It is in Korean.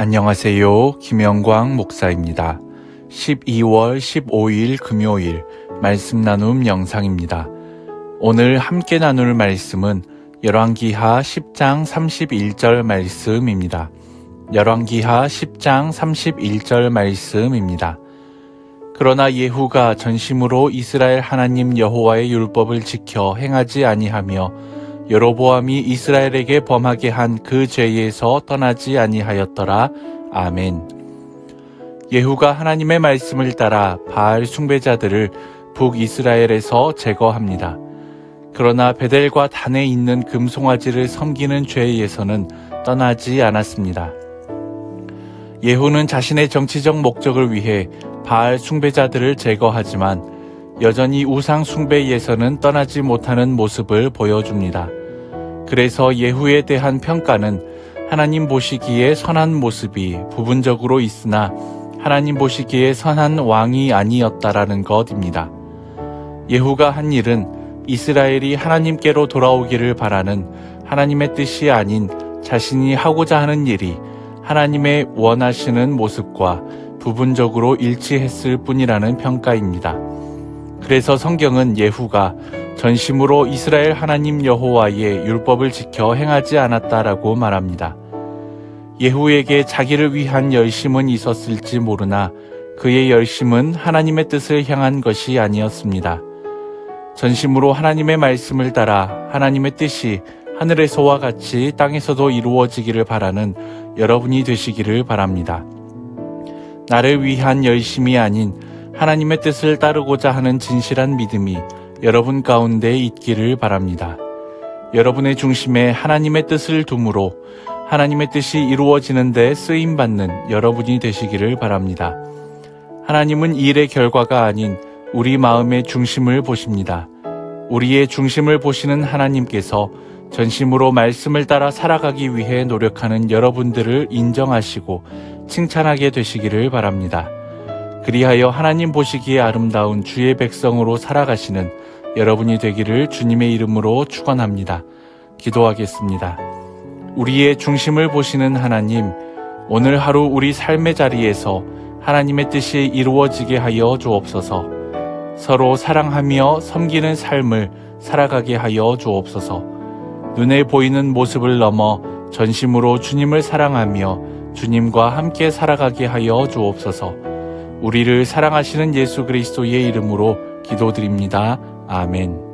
안녕하세요. 김영광 목사입니다. 12월 15일 금요일 말씀 나눔 영상입니다. 오늘 함께 나눌 말씀은 열왕기하 10장 31절 말씀입니다. 열왕기하 10장 31절 말씀입니다. 그러나 예후가 전심으로 이스라엘 하나님 여호와의 율법을 지켜 행하지 아니하며 여로보암이 이스라엘에게 범하게 한 그 죄에서 떠나지 아니하였더라. 아멘. 예후가 하나님의 말씀을 따라 바알 숭배자들을 북이스라엘에서 제거합니다. 그러나 베델과 단에 있는 금송아지를 섬기는 죄에서는 떠나지 않았습니다. 예후는 자신의 정치적 목적을 위해 바알 숭배자들을 제거하지만 여전히 우상 숭배에서는 떠나지 못하는 모습을 보여줍니다. 그래서 예후에 대한 평가는 하나님 보시기에 선한 모습이 부분적으로 있으나 하나님 보시기에 선한 왕이 아니었다라는 것입니다. 예후가 한 일은 이스라엘이 하나님께로 돌아오기를 바라는 하나님의 뜻이 아닌 자신이 하고자 하는 일이 하나님의 원하시는 모습과 부분적으로 일치했을 뿐이라는 평가입니다. 그래서 성경은 예후가 전심으로 이스라엘 하나님 여호와의 율법을 지켜 행하지 않았다라고 말합니다. 예후에게 자기를 위한 열심은 있었을지 모르나 그의 열심은 하나님의 뜻을 향한 것이 아니었습니다. 전심으로 하나님의 말씀을 따라 하나님의 뜻이 하늘에서와 같이 땅에서도 이루어지기를 바라는 여러분이 되시기를 바랍니다. 나를 위한 열심이 아닌 하나님의 뜻을 따르고자 하는 진실한 믿음이 여러분 가운데 있기를 바랍니다. 여러분의 중심에 하나님의 뜻을 두므로 하나님의 뜻이 이루어지는 데 쓰임 받는 여러분이 되시기를 바랍니다. 하나님은 일의 결과가 아닌 우리 마음의 중심을 보십니다. 우리의 중심을 보시는 하나님께서 전심으로 말씀을 따라 살아가기 위해 노력하는 여러분들을 인정하시고 칭찬하게 되시기를 바랍니다. 그리하여 하나님 보시기에 아름다운 주의 백성으로 살아가시는 여러분이 되기를 주님의 이름으로 축원합니다. 기도하겠습니다. 우리의 중심을 보시는 하나님, 오늘 하루 우리 삶의 자리에서 하나님의 뜻이 이루어지게 하여 주옵소서. 서로 사랑하며 섬기는 삶을 살아가게 하여 주옵소서. 눈에 보이는 모습을 넘어 전심으로 주님을 사랑하며 주님과 함께 살아가게 하여 주옵소서. 우리를 사랑하시는 예수 그리스도의 이름으로 기도드립니다. 아멘.